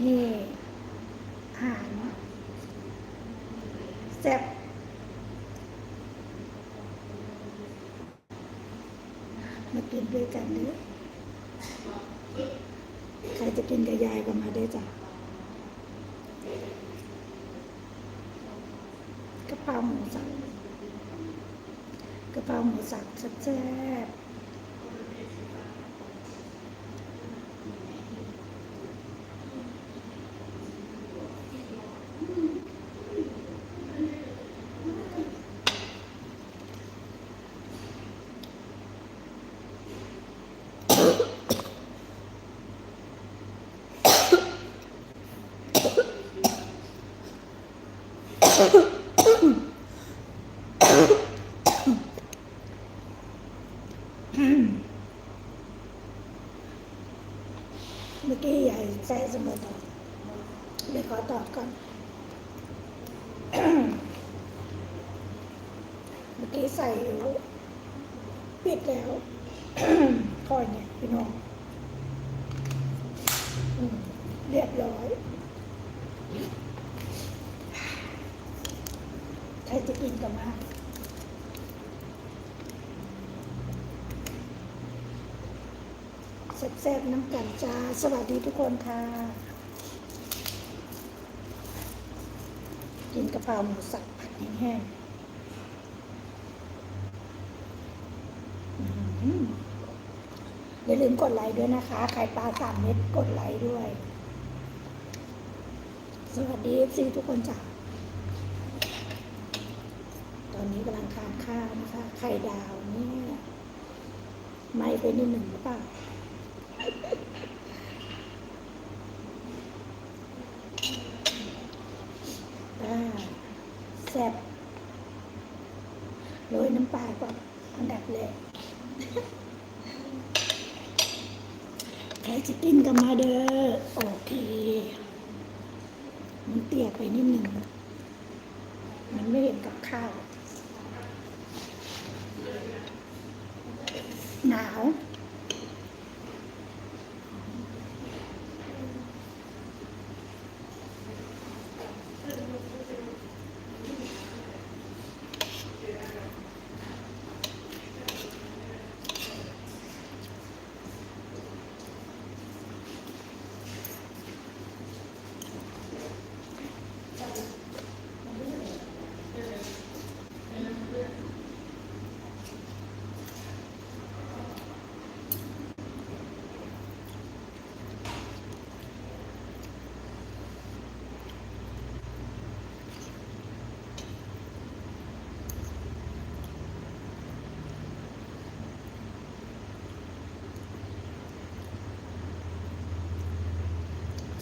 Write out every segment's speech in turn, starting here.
นี่อาหารแซ่บมากินด้วยกันเด้อใครจะกินกับยายก็มาได้จ้ะกระเพราหมูสับกระเพราหมูสับแซ่บๆ เมื่อกี้ใหญ่ใส่สมุดเดี๋ยวขอตอบก่อน เมื่อกี้ใส่อยู่ปิดแล้วคอยเนี่ยพี่น้องอืมเรียบร้อย ใค รจะกินกันมาแซ่บๆน้ำกันจ้า สวัสดีทุกคนค่ะ กินกระเพราหมูสับผัดแห้งๆอย่าลืมกดไลค์ด้วยนะคะไข่ปลาสามเม็ดกดไลค์ด้วย สวัสดีซีทุกคนจ้ะ วันนี้กำลังทานข้าวนะคะ ไข่ดาวนี่ ไม่ไปนิดหนึ่งหรือเปล่าแซ่บโรยน้ำปลาก่อนอันดับแรก ใครจะกินกันมาเด้อ โอเค มันเตี้ยไปนิดหนึ่ง มันไม่เห็นกับข้าว ห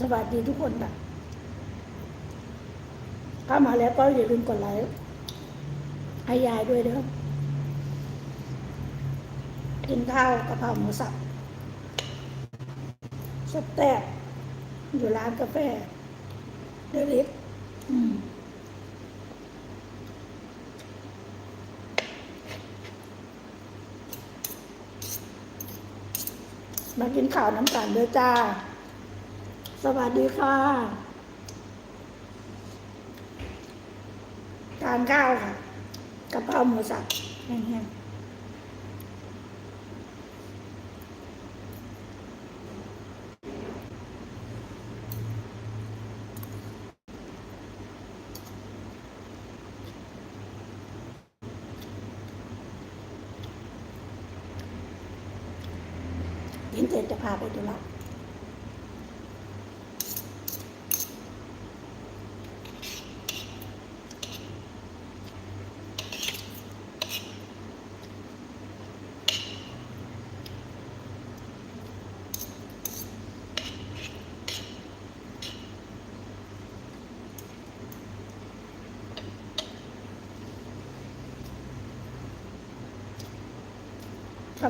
สวัสดีทุกคนแบบเข้ามาแล้วก็อย่าลืมกดไลค์ให้ยายด้วยเด้อกินข้าวกะเพราหมูสับสแตบอยู่ร้านกาแฟเดลิสมากินข้าวน้ำกันเด้อจ้า สวัสดีค่ะ ทานข้าวค่ะกะเพราหมูสับแห้งๆกินเสร็จจะพาไปดูละ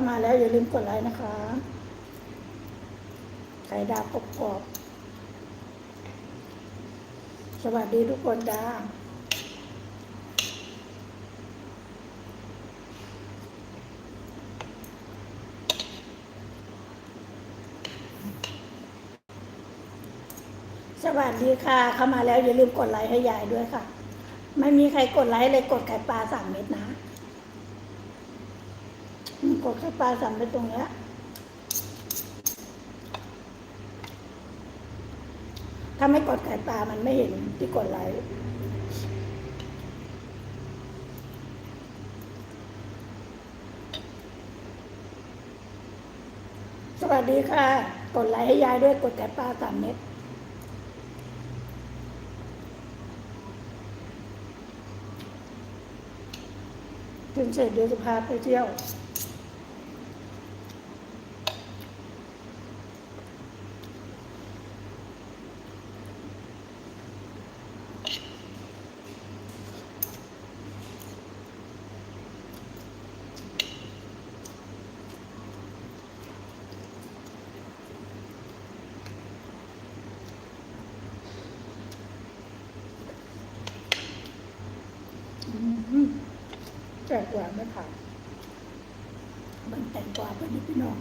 ามาแล้วอย่าลืมกดไลค์นะคะ ไข่ดาวกรอบๆสวัสดีทุกคนจ้าสวัสดีค่ะ เข้ามาแล้วอย่าลืมกดไลค์ให้ยายด้วยค่ะ ไม่มีใครกดไลค์เลยกดไข่ปลาสามเม็ดนะ กดไข่ปลาสามเม็ดตรงเนี้ยถ้าไม่กดไข่ปลามันไม่เห็นที่กดไลค์สวัสดีค่ะ กดไลค์ให้ยายด้วยกดไข่ปลาสามเม็ดถึงเสร็จเดี๋ยวจะพาไปเที่ยว อืมแตงกว่าไม่ผ่านมันแตงกว่าพอดีพี่น้อง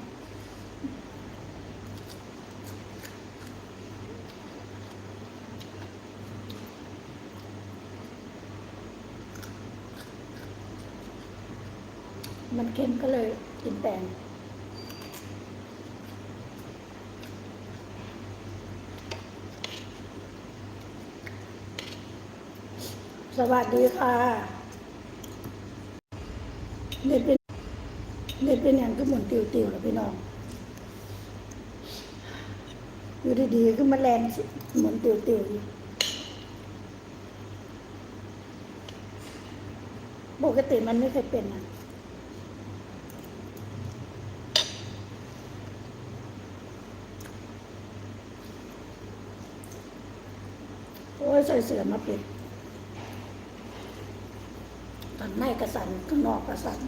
มันเค็มก็เลยกินแตงสวัสดีค่ะ เด็ดเป็นเด็ดเป็นอย่างก็หมุนติวติวๆแล้วพี่น้องอยู่ดีๆก็มาแรงสิหมุนติวติวๆปกติมันไม่เคยเป็นนะโอ้ยใส่เสื้อมาเปิด ในกระสันข้างนอกกระสัน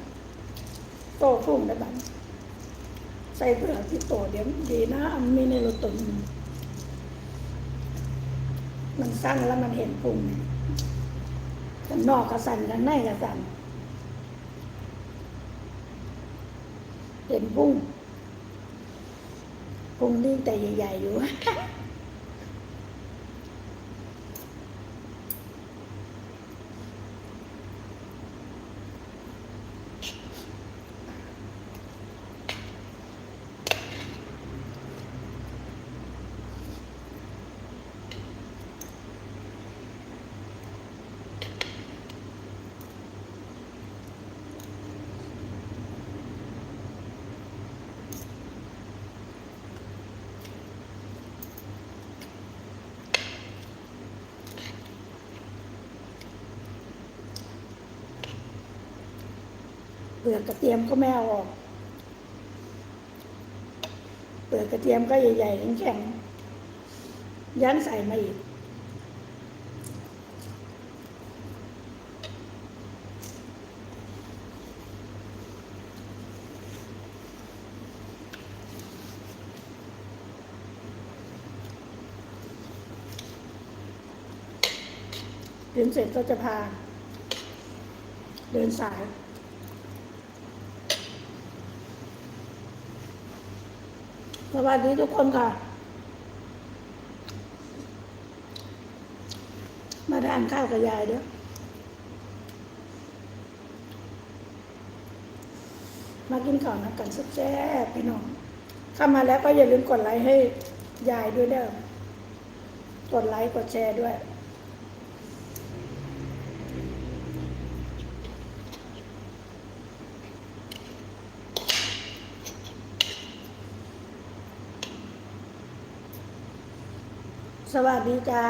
โตพุ่งได้บัดใส่เปลือกที่โตเดี๋ยวดีนะอันมีในรถตุนมันสั้นแล้วมันเห็นพุงข้างนอกกระสันข้างในกระสันเห็นพุงพุงนี่แต่ใหญ่ๆอยู่ ลือกกระเทียมก็ไม่เอาออก เปลือกกระเทียมก็ใหญ่ๆแข็งๆยันใส่มาอีกเดินเสร็จก็จะพา เดินสาย ส วัสดีทุกคนค่ะ มาทานข้าวกับยายเด้อมากินข้าวนะกันแซ่บพี่น้องเข้ามาแล้วก็อย่าลืมกดไลค์ให้ยายด้วยเด้อกดไลค์กดแชร์ด้วย สวัสดีจ้า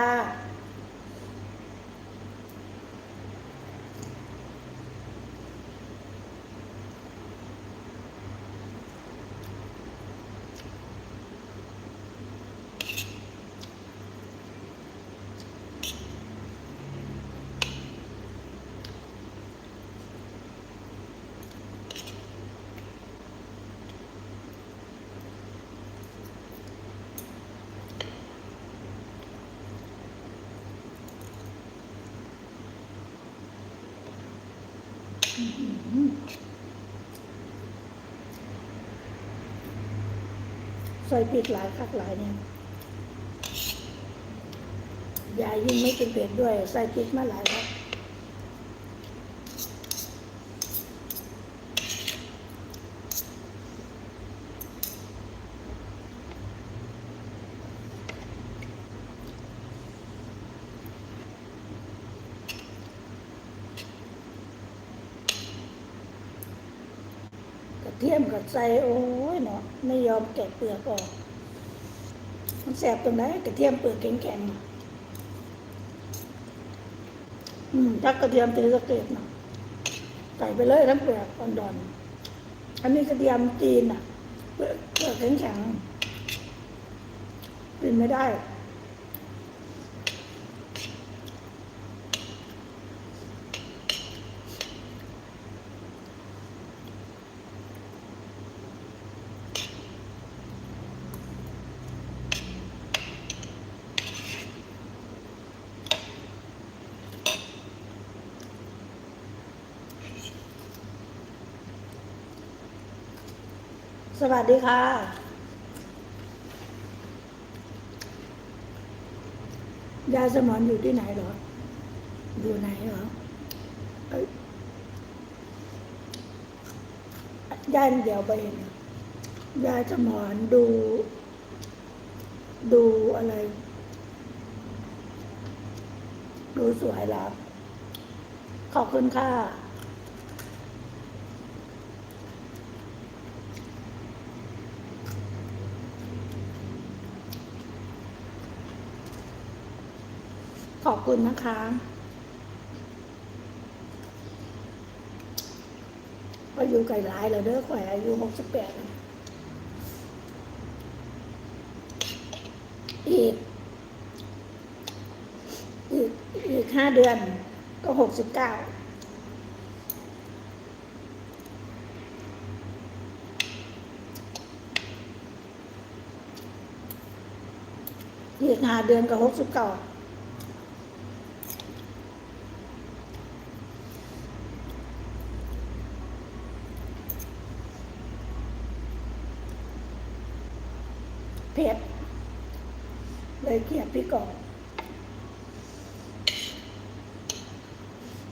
ใส่พริกหลายคักหลายเนี่ยยายยิ่งไม่กินเผ็ดด้วย ใส่พริกมาหลายครับ กระ เทียมกับใส่โอ้ยเนาะไม่ยอมแกะเปลือกออกมันแสบตรงไหนกระเทียมเปลือกแข็งๆอืมถ้ากระเทียมตีสะเก็ดเนาะใส่ไปเลยทั้งเปลือกอ่อนดอนอันนี้กระเทียมจีนอะเปลือกเปลือกแข็งๆกินไม่ได้ สวัสดีค่ะ ยาสมอนอยู่ที่ไหนเหรอ อยู่ไหนเหรอยายเดี๋ยวไปเห็นยายสมอนดู ดูอะไร ดูสวยแล้วขอบคุณค่ะ ขอบคุณนะคะ อายุไก่ร้ายแล้วเด้อข่อยอายุหกสิบแปดอีก อีก อีกห้าเดือน ก็หกสิบเก้าอีกห้าเดือนก็หกสิบเก้า เผ็ด เลยเกลียดพี่กอบ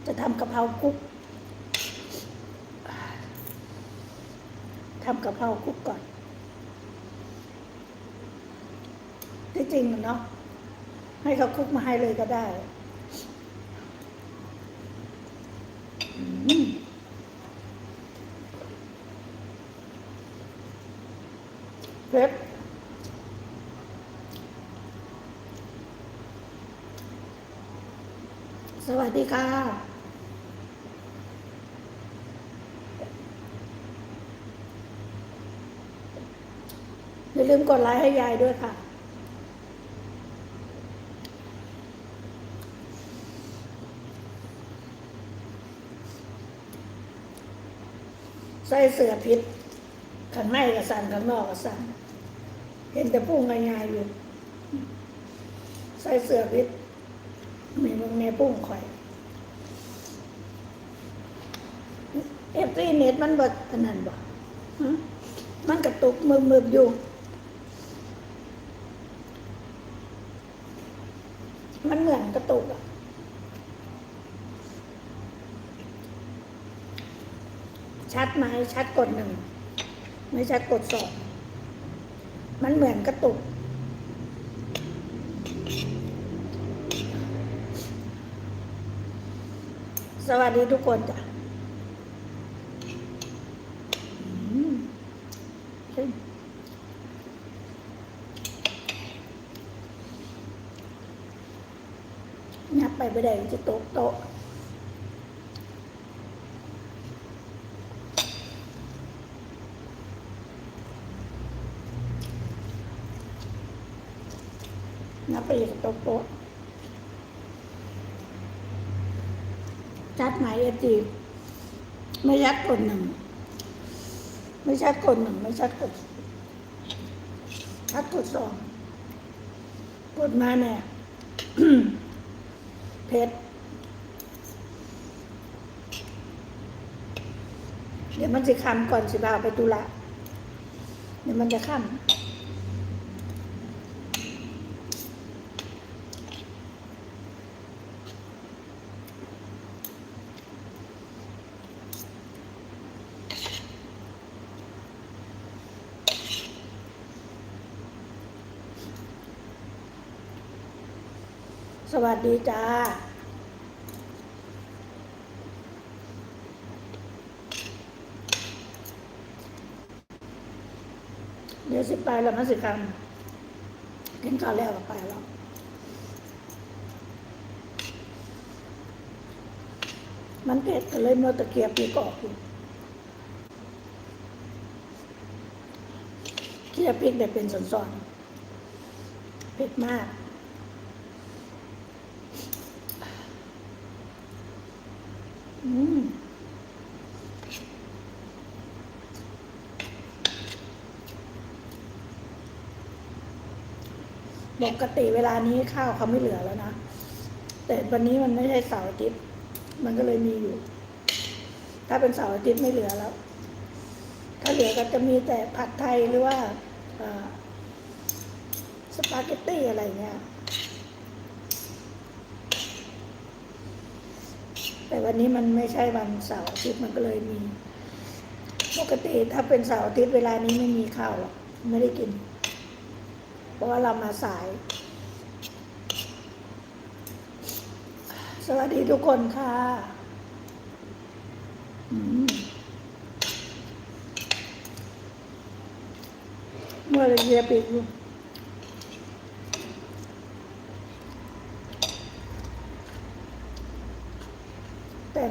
จะทำกะเพราคุกทำกะเพราคุกก่อน ที่จริงเนาะให้เขาคุกมาให้เลยก็ได้อืมเผ็ด สวัสดีค่ะ อย่าลืมกดไลค์ให้ยายด้วยค่ะ ใส่เสื้อพิษข้างในกับสันข้างนอกกับสันเห็นแต่พุ่งง่ายๆอยู่ ใส่เสื้อพิษมีมึงแม่ปุ้งข่อยเอฟซีเน็ตมันบดอันนั้นบ่มันกระตุกมึกมึกอยู่ มันเหมือนกระตุกอะชัดไหมชัดกดหนึ่ง ไม่ชัดกดสองมันเหมือนกระตุก สวัสดีทุกคนจ้ะอืมเฮ้ย นับไปไม่ได้จะโต๊ะโต๊ะนับไปจะโต๊ะโต๊ะชัดไหมเอจีไม่ชัดกดหนึ่ง ไม่ชัดกดหนึ่ง ไม่ชัดกดชัดกดสองกดมาเนี่ย เพชรเดี๋ยวมันจะคำก่อนสิบาไปตุละ เดี๋ยวมันจะค่ำ ดีจ้าเดี๋ยวสิไปแล้วมันสิกรรมกินข้าวแล้วก็ไปแล้วมันเผ็ดก็เลยเมื่อตะเกียบปีกออกอยู่เกียบพริกได้เป็นส่วนๆเผ็ดมาก อืม ปกติเวลานี้ข้าวเขาไม่เหลือแล้วนะ แต่วันนี้มันไม่ใช่เสาร์อาทิตย์ มันก็เลยมีอยู่ ถ้าเป็นเสาร์อาทิตย์ไม่เหลือแล้ว ถ้าเหลือก็จะมีแต่ผัดไทยหรือว่าสปาเกตตี้อะไรเงี้ย แต่วันนี้มันไม่ใช่วันเสาร์อาทิตย์มันก็เลยมี ปกติถ้าเป็นเสาร์อาทิตย์เวลานี้ไม่มีข้าวหรอกไม่ได้กิน เพราะว่าเรามาสาย สวัสดีทุกคนค่ะเมื่อไรเยียปิดอยู่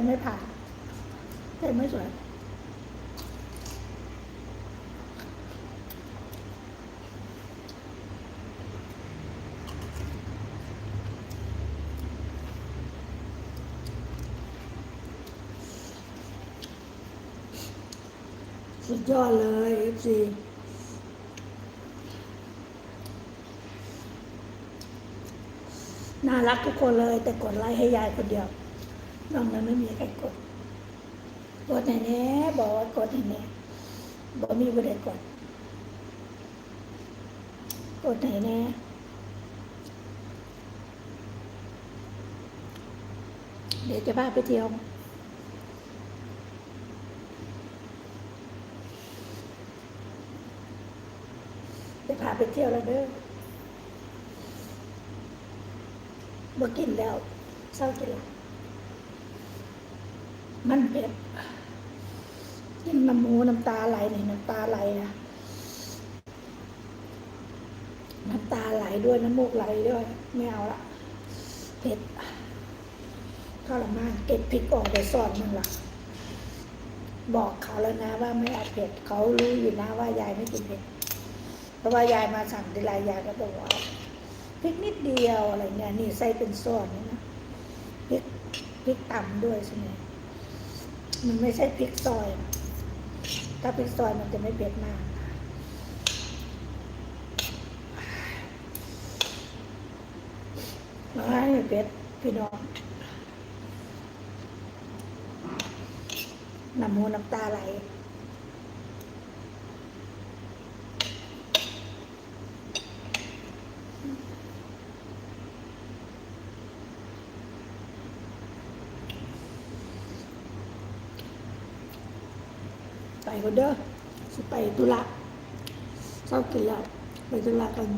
ไม่ผ่านแต่ไม่สวยสุดยอดเลยเอฟซีน่ารักทุกคนเลย แต่กดไลค์ให้ยายคนเดียว นอกนั้นไม่มีใครกดกดไหนแน่บอกว่ากดไหนแน่บอกมีประเด็นกดกดไหนแน่เดี๋ยวจะพาไปเที่ยวจะพาไปเที่ยวแล้วเด้อบ่กินแล้วเศร้ากินแล้ว มันเผ็ดกินน้ำมูน้ำตาไหลนี่น้ำตาไหลนะน้ำตาไหลด้วยน้ำมูกไหลด้วยไม่เอาละเผ็ดทรมานเก็บพริกออกไปซ่อนมันละบอกเขาแล้วนะว่าไม่เอาเผ็ดเขารู้อยู่นะว่ายายไม่กินเผ็ดเพราะว่ายายมาสั่งทีไรยายก็บอกว่าพริกนิดเดียวอะไรเงี้ยนี่ใส่เป็นส่วนนะพริกพริกต่ำด้วยใช่ไหม มันไม่ใช่พริกซอย ถ้าพริกซอยมันจะไม่เผ็ดมาก ไม่เผ็ดพี่น้องน้ำมูน้ำตาไหล ก็เด้อสิไปตุลาเศร้ากินแล้วไปตุลากัน